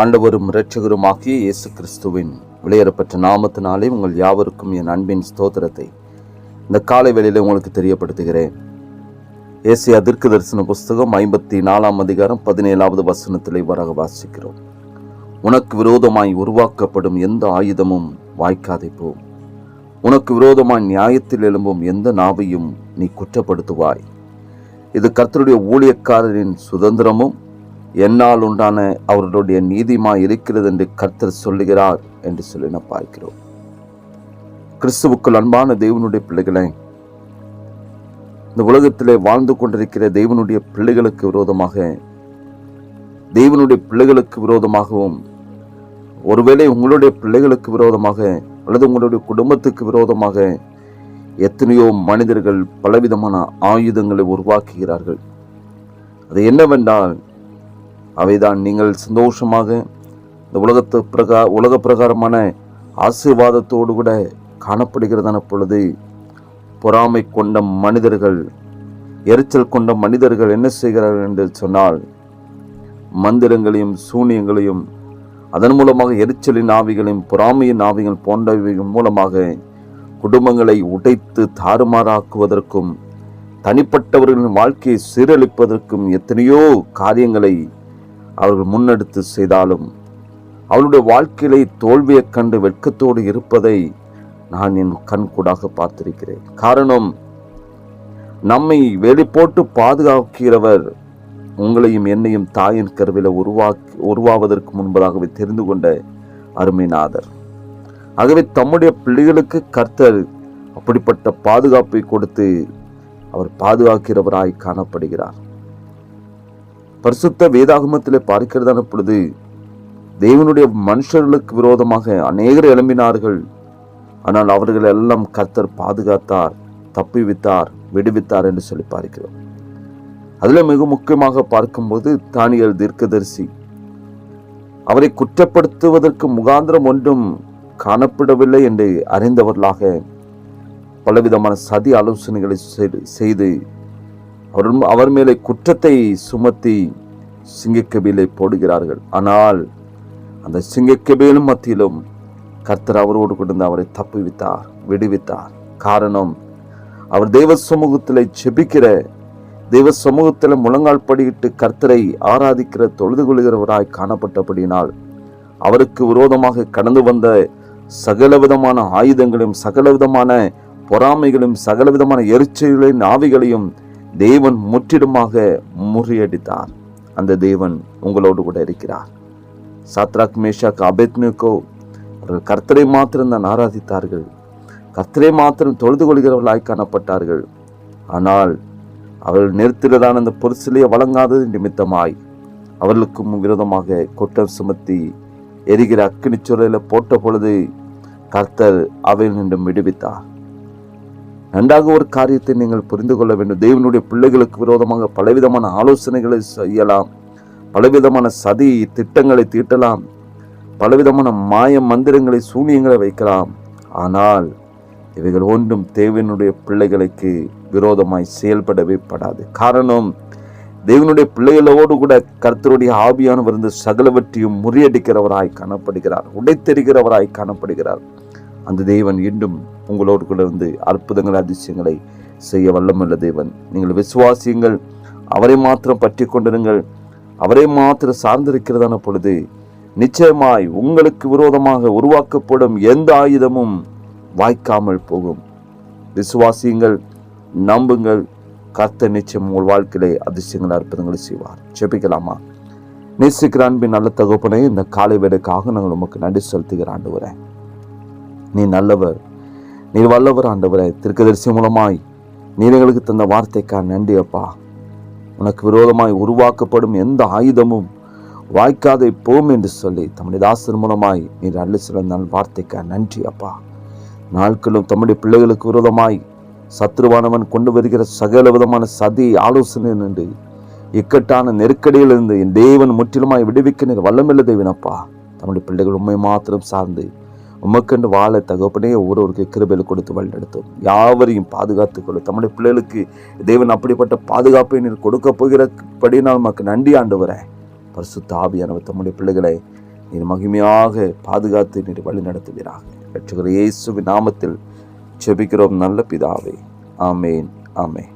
ஆண்டவரும் இரட்சகருமாகிய இயேசு கிறிஸ்துவின் வெளியேறப்பட்ட நாமத்தினாலே உங்கள் யாவருக்கும் என் அன்பின் ஸ்தோத்திரத்தை இந்த காலை வேளையில் உங்களுக்கு தெரியப்படுத்துகிறேன். ஏசிய அதிர்க்கு தரிசன புஸ்தகம் ஐம்பத்தி நாலாம் அதிகாரம் பதினேழாவது வசனத்திலே வர வாசிக்கிறோம். உனக்கு விரோதமாய் உருவாக்கப்படும் எந்த ஆயுதமும் வாய்க்காதே போம் உனக்கு விரோதமாய் நியாயத்தில் எழும்பும் எந்த நாவையும் நீ குற்றப்படுத்துவாய். இது கர்த்தருடைய ஊழியக்காரரின் சுதந்திரமும் என்னால் உண்டான அவர்களுடைய நீதிமாய் இருக்கிறது என்று கர்த்தர் சொல்லுகிறார் என்று சொல்லி நான் பார்க்கிறோம். கிறிஸ்துவுக்குள் அன்பான தெய்வனுடைய பிள்ளைகளை இந்த உலகத்திலே வாழ்ந்து கொண்டிருக்கிற தெய்வனுடைய பிள்ளைகளுக்கு விரோதமாக தெய்வனுடைய பிள்ளைகளுக்கு விரோதமாகவும் ஒருவேளை உங்களுடைய பிள்ளைகளுக்கு விரோதமாக அல்லது உங்களுடைய குடும்பத்துக்கு விரோதமாக எத்தனையோ மனிதர்கள் பலவிதமான ஆயுதங்களை உருவாக்குகிறார்கள். அது என்னவென்றால் அவைதான் நீங்கள் சந்தோஷமாக இந்த உலகத்து பிரகா உலக பிரகாரமான ஆசீர்வாதத்தோடு கூட காணப்படுகிறதான பொழுது பொறாமை கொண்ட மனிதர்கள் எரிச்சல் கொண்ட மனிதர்கள் என்ன செய்கிறார்கள் என்று சொன்னால் மந்திரங்களையும் சூனியங்களையும் அதன் மூலமாக எரிச்சலின் ஆவிகளையும் பொறாமையின் ஆவிகள் போன்றவைகள் மூலமாக குடும்பங்களை உடைத்து தாறுமாறாக்குவதற்கும் தனிப்பட்டவர்களின் வாழ்க்கையை சீரழிப்பதற்கும் எத்தனையோ காரியங்களை அவர்கள் முன்னெடுத்து செய்தாலும் அவளுடைய வாழ்க்கையிலே தோல்வியைக் கண்டு வெட்கத்தோடு இருப்பதை நான் என் கண்கூடாக பார்த்திருக்கிறேன். காரணம் நம்மை வேலி போட்டு பாதுகாக்கிறவர் உங்களையும் என்னையும் தாயின் கருவில உருவாக்கி உருவாவதற்கு முன்பதாகவே தெரிந்து கொண்ட அருமைநாதர் ஆகவே தம்முடைய பிள்ளைகளுக்கு கர்த்தர் அப்படிப்பட்ட பாதுகாப்பை கொடுத்து அவர் பாதுகாக்கிறவராய் காணப்படுகிறார். பரிசுத்த வேதாகமத்திலே பார்க்கிறதான பொழுது தேவனுடைய மனுஷர்களுக்கு விரோதமாக அநேகர் எழும்பினார்கள். ஆனால் அவர்கள் எல்லாம் கர்த்தர் பாதுகாத்தார் தப்பிவித்தார் விடுவித்தார் என்று சொல்லி பார்க்கிறோம். அதில் மிக முக்கியமாக பார்க்கும்போது தானியல் தீர்க்கதரிசி. அவரை குற்றப்படுத்துவதற்கு முகாந்திரம் ஒன்றும் காணப்படவில்லை என்று அறிந்தவர்களாக பலவிதமான சதி ஆலோசனைகளை செய்து- செய்து அவர் அவர் மேலே குற்றத்தை சுமத்தி சிங்கக்கபிலை போடுகிறார்கள். ஆனால் அந்த சிங்கக்கபிலும் மத்தியிலும் கர்த்தர் அவரோடு கொண்டு அவரை தப்புவித்தார் விடுவித்தார். காரணம் அவர் தெய்வ சமூகத்தில் செபிக்கிற தெய்வ சமூகத்தில் முழங்கால் படியிட்டு கர்த்தரை ஆராதிக்கிற தொழுது கொள்கிறவராய் காணப்பட்டபடியினால் அவருக்கு விரோதமாக கடந்து வந்த சகலவிதமான ஆயுதங்களையும் சகலவிதமான பொறாமைகளையும் சகலவிதமான எரிச்சல்களின் ஆவிகளையும் தேவன் முற்றிலுமாக முறியடித்தார். அந்த தேவன் உங்களோடு கூட இருக்கிறார். சாத்ராக் மேஷாக் அபெத்னுக்கோ அவர்கள் கர்த்தரை மாத்திரம் தான் ஆராதித்தார்கள். கர்த்தரை மாத்திரம் தொழுது கொள்கிறவர்களாய் காணப்பட்டார்கள். ஆனால் அவர்கள் நிறுத்தினதான அந்த பொருசிலையை வழங்காதது நிமித்தமாய் அவர்களுக்கும் விரோதமாக குற்றம் சுமத்தி எரிகிற அக்கினி சுழலில் போட்ட பொழுது கர்த்தர் அவையில் நின்று விடுவித்தார். நன்றாக ஒரு காரியத்தை நீங்கள் புரிந்து கொள்ள வேண்டும். தேவனுடைய பிள்ளைகளுக்கு விரோதமாக பலவிதமான ஆலோசனைகளை செய்யலாம். பலவிதமான சதி திட்டங்களை தீட்டலாம். பலவிதமான மாய மந்திரங்களை சூனியங்களை வைக்கலாம். ஆனால் இவைகள் ஒன்றும் தேவனுடைய பிள்ளைகளுக்கு விரோதமாய் செயல்படவே படாது. காரணம் தேவனுடைய பிள்ளைகளோடு கூட கர்த்தருடைய ஆவியானவர் இருந்து சகலவற்றையும் முறியடிக்கிறவராய் காணப்படுகிறார். உடைத்தெறிகிறவராய் காணப்படுகிறார். அந்த தேவன் இன்றும் உங்களோடு கூட இருந்து அற்புதங்கள் அதிசயங்களை செய்ய வல்லமல்ல தேவன். நீங்கள் விசுவாசியுங்கள். அவரை மாத்திரம் பற்றி கொண்டிருங்கள். அவரை மாத்திரம் சார்ந்திருக்கிறதான பொழுது நிச்சயமாய் உங்களுக்கு விரோதமாக உருவாக்கப்படும் எந்த ஆயுதமும் வாய்க்காமல் போகும். விசுவாசியுங்கள் நம்புங்கள். கர்த்த நிச்சயம் உங்கள் வாழ்க்கையிலே அதிசயங்கள் அற்புதங்களை செய்வார். ஜெபிக்கலாமா? நேசிக்கிற அன்பின் நல்ல தகப்பனே இந்த காலை வேலைக்காக நாங்கள் உமக்கு நன்றி செலுத்துகிற ஆண்டு நீ நல்லவர். நீர் வல்லவர் ஆண்டவரே திருக்கதரிசி மூலமாய் நீர் எங்களுக்கு தந்த வார்த்தைக்கா நன்றி அப்பா. உனக்கு விரோதமாய் உருவாக்கப்படும் எந்த ஆயுதமும் வாய்க்காதே போம் என்று சொல்லி தம்முடைய தாசர் மூலமாய் நீர் அள்ளி சிறந்த வார்த்தைக்கா நன்றி அப்பா. நாட்களும் தம்முடைய பிள்ளைகளுக்கு விரோதமாய் சத்ருவானவன் கொண்டு வருகிற சகல விதமான சதி ஆலோசனை நின்று இக்கட்டான நெருக்கடியிலிருந்து என் தேவன் முற்றிலுமாய் விடுவிக்க நீர் வல்லமில்ல தேவனப்பா. தம்முடைய பிள்ளைகள் உண்மை மாத்திரம் சார்ந்து உமக்கென்று வாழ தகப்பனே ஒவ்வொருவருக்கு கிருபையில் கொடுத்து வழிநடத்தும் யாவரையும் பாதுகாத்துக் கொள்ளும். தம்முடைய பிள்ளைகளுக்கு தேவன் அப்படிப்பட்ட பாதுகாப்பை நீர் கொடுக்க போகிறபடினால் நமக்கு நன்றி ஆண்டு வரேன் பரிசு ஆவியானவர் தம்முடைய பிள்ளைகளை நீர் மகிமையாக பாதுகாத்து நீர் வழி நடத்துவீராக ரட்சகர் இயேசுவின் நாமத்தில் செபிக்கிறோம் நல்ல பிதாவே. ஆமேன் ஆமேன்.